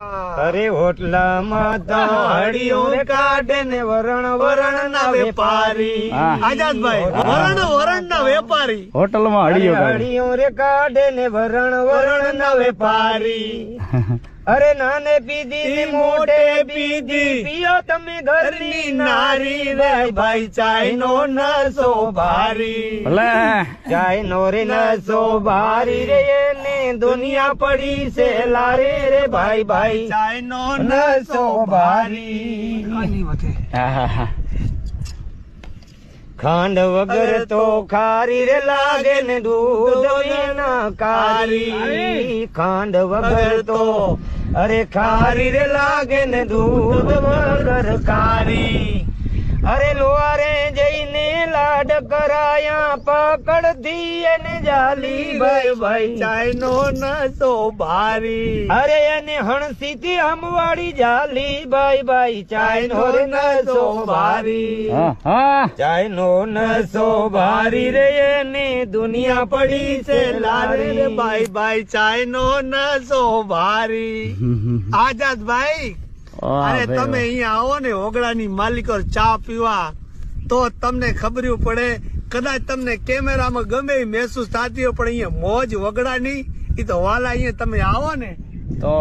અરે હોટલામાં તો હળીઓ કાઢે ને વરણ વરણ ના વેપારી. આઝાદભાઈ વરણ વરણ ના વેપારી. હોટલમાં હળીઓ. હળીઓ રે કાઢે ને વરણ વરણ ના વેપારી. અરે નાને પીધી ને મોઢે પીધી. પીઓ તમે ઘરની નારી રે ભાઈ ચાય નો નસો ભારી. ભલે. ચાય નો રે નસો ભારી રે એને દુનિયા પડી છે લારે રે ભાઈ ભાઈ. ચાય નો નસો ભારી. હા, હા. ખાંડ વગર તો ખારી રે લાગે ને દૂધ ના કારી ખાંડ વગર તો અરે ખારી રે લાગે ને દૂધ વગર કારી. અરે લોહારે જઈને લાડ કરાયા પકડથી એને જાલી ભાઈ ભાઈ. ચાઇનો નસો ભારી. અરે એને હણસી થી હમવાડી જાલી ભાઈ ભાઈ. ચાઇનો નસો ભારી. હા, હા. ચાય નો નસો ભારી રે એને દુનિયા પડી છે લારે. ભાઈ ભાઈ ચાઇનો નસો ભારી. આઝાદ ભાઈ અરે ભાઈ, તમે અહીંયા આવો ને ઓગળાની માલિકો ચા પીવા. તો તમને ખબર પડે, કદાચ તમને કેમેરામાં ગમે મહેસૂસ થતી હોય, પણ અહીંયા મોજ વગડાની એ તો વાલા અહીંયા તમે આવો ને